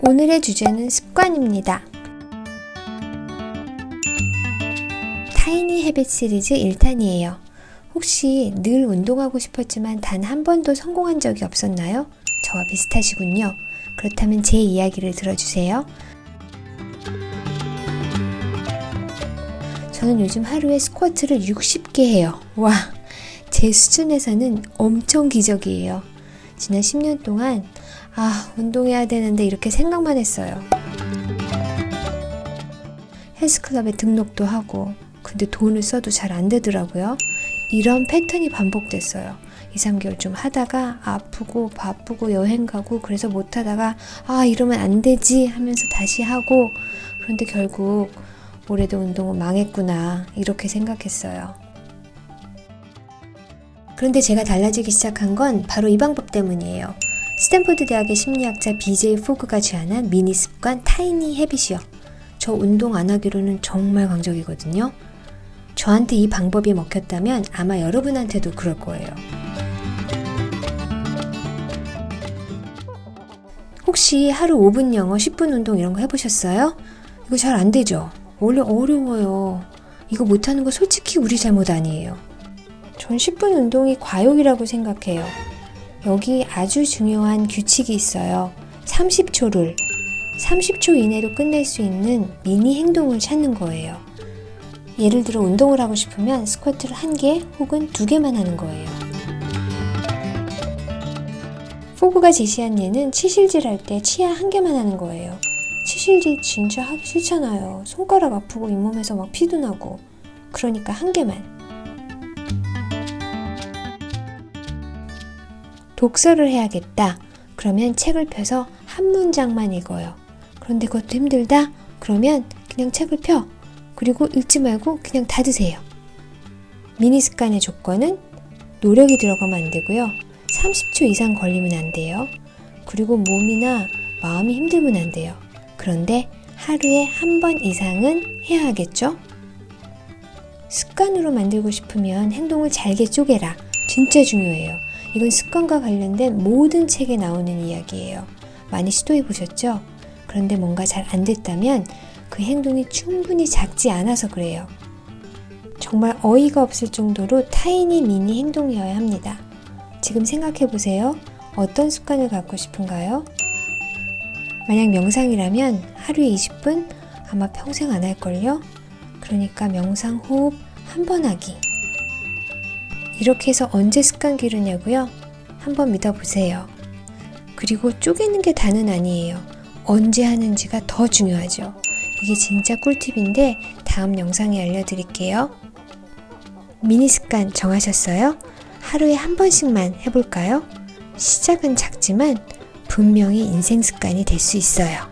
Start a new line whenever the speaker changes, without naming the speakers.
오늘의 주제는 습관입니다. 타이니 헤빗 시리즈 1탄이에요. 혹시 늘 운동하고 싶었지만 단 한 번도 성공한 적이 없었나요? 저와 비슷하시군요. 그렇다면 제 이야기를 들어주세요. 저는 요즘 하루에 스쿼트를 60개 해요. 와, 제 수준에서는 엄청 기적이에요. 지난 10년 동안 아, 운동해야 되는데 이렇게 생각만 했어요. 헬스클럽에 등록도 하고, 근데 돈을 써도 잘 안 되더라고요. 이런 패턴이 반복됐어요. 2, 3개월 좀 하다가 아프고 바쁘고 여행 가고 그래서 못 하다가 아, 이러면 안 되지 하면서 다시 하고 그런데 결국 올해도 운동은 망했구나 이렇게 생각했어요. 그런데 제가 달라지기 시작한 건 바로 이 방법 때문이에요. 스탠포드 대학의 심리학자 BJ 포그가 제안한 미니 습관 타이니 헤빗이요. 저 운동 안 하기로는 정말 강적이거든요. 저한테 이 방법이 먹혔다면 아마 여러분한테도 그럴 거예요. 혹시 하루 5분 영어, 10분 운동 이런 거 해보셨어요? 이거 잘 안 되죠? 원래 어려워요. 이거 못하는 거 솔직히 우리 잘못 아니에요. 전 10분 운동이 과욕이라고 생각해요. 여기 아주 중요한 규칙이 있어요. 30초를 30초 이내로 끝낼 수 있는 미니 행동을 찾는 거예요. 예를 들어 운동을 하고 싶으면 스쿼트를 한 개 혹은 두 개만 하는 거예요. 포그가 제시한 예는 치실질 할 때 치아 한 개만 하는 거예요. 치실질 진짜 하기 싫잖아요. 손가락 아프고 잇몸에서 막 피도 나고. 그러니까 한 개만. 독서를 해야겠다. 그러면 책을 펴서 한 문장만 읽어요. 그런데 그것도 힘들다? 그러면 그냥 책을 펴. 그리고 읽지 말고 그냥 닫으세요. 미니 습관의 조건은 노력이 들어가면 안 되고요. 30초 이상 걸리면 안 돼요. 그리고 몸이나 마음이 힘들면 안 돼요. 그런데 하루에 한 번 이상은 해야 하겠죠? 습관으로 만들고 싶으면 행동을 잘게 쪼개라. 진짜 중요해요. 이건 습관과 관련된 모든 책에 나오는 이야기예요. 많이 시도해 보셨죠? 그런데 뭔가 잘 안 됐다면 그 행동이 충분히 작지 않아서 그래요. 정말 어이가 없을 정도로 타이니 미니 행동이어야 합니다. 지금 생각해 보세요. 어떤 습관을 갖고 싶은가요? 만약 명상이라면 하루에 20분 아마 평생 안 할걸요? 그러니까 명상 호흡 한 번 하기. 이렇게 해서 언제 습관 기르냐고요? 한번 믿어보세요. 그리고 쪼개는 게 다는 아니에요. 언제 하는지가 더 중요하죠. 이게 진짜 꿀팁인데 다음 영상에 알려드릴게요. 미니 습관 정하셨어요? 하루에 한 번씩만 해볼까요? 시작은 작지만 분명히 인생 습관이 될 수 있어요.